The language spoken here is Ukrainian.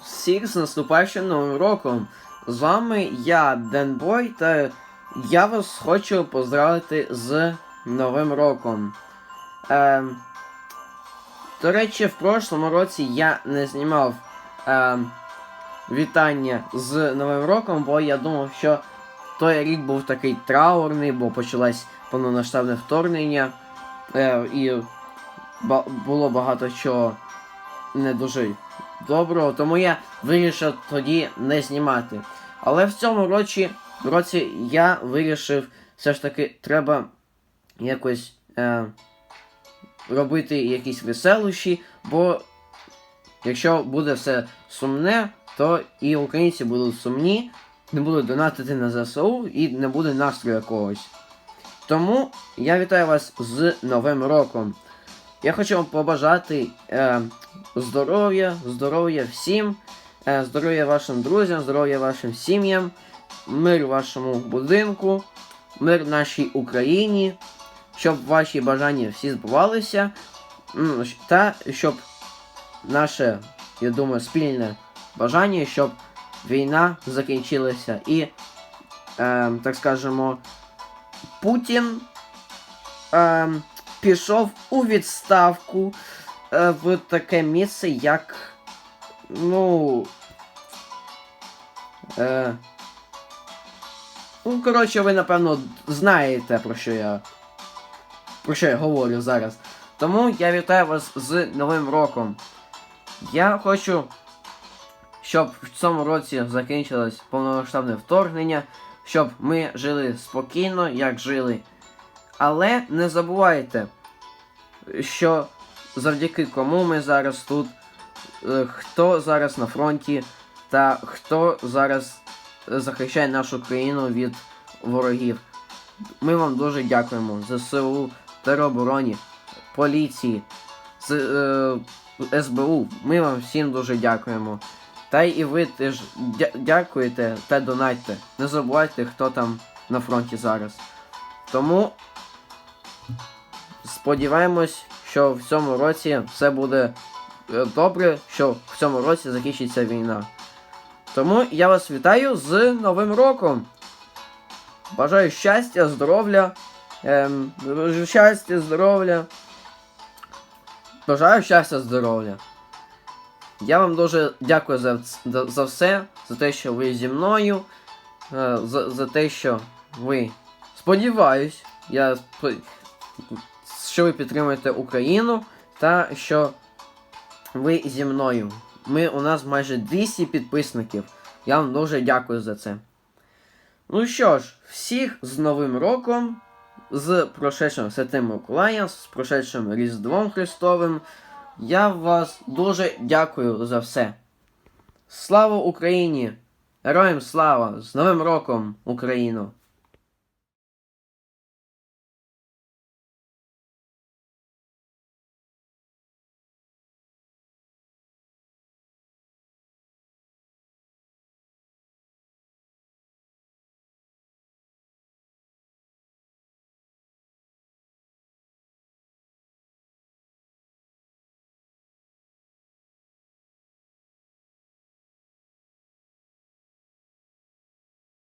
Всіх з наступаючим новим роком. З вами я, Денбой, та я вас хочу поздравити з Новим роком. Е, до речі, в прошлому році я не знімав е, вітання з Новим роком, бо я думав, що той рік був такий траурний, бо почалось повномасштабне вторгнення. Е, і ба- було багато чого не дуже доброго, тому я вирішив тоді не знімати. Але в цьому році, році я вирішив, все ж таки, треба якось е, робити якісь веселощі, бо якщо буде все сумне, то і українці будуть сумні, не будуть донатити на ЗСУ і не буде настрою якогось. Тому я вітаю вас з Новим роком. Я хочу вам побажати е, здоров'я, здоров'я всім, е, здоров'я вашим друзям, здоров'я вашим сім'ям, мир вашому будинку, мир нашій Україні, щоб ваші бажання всі збувалися, та щоб наше, я думаю, спільне бажання, щоб війна закінчилася. І, е, так скажемо, Путін е, пішов у відставку е, в таке місце, як. Ну. Е, ну, коротше, ви, напевно, знаєте, про що я. Про що я говорю зараз. Тому я вітаю вас з Новим роком. Я хочу, щоб в цьому році закінчилось повномасштабне вторгнення, щоб ми жили спокійно, як жили. Але не забувайте, що завдяки кому ми зараз тут, е, хто зараз на фронті, та хто зараз захищає нашу країну від ворогів. Ми вам дуже дякуємо ЗСУ, теробороні, поліції, е, СБУ. Ми вам всім дуже дякуємо. Та й і ви теж дякуєте та донатьте. Не забувайте, хто там на фронті зараз. Тому сподіваємось, що в цьому році все буде е, добре, що в цьому році закінчиться війна. Тому я вас вітаю з Новим роком. Бажаю щастя, здоров'я. Ем, щастя, здоров'я. Бажаю щастя, здоров'я. Я вам дуже дякую за, за все, за те, що ви зі мною, е, за, за те, що ви. Сподіваюсь, я що ви підтримуєте Україну та що ви зі мною. Ми, у нас майже 200 підписників. Я вам дуже дякую за це. Ну що ж, всіх з Новим роком, з прошедшим Святим Миколаєм, з прошедшим Різдвом Христовим. Я вас дуже дякую за все. Слава Україні! Героям слава! З Новим роком, Україну!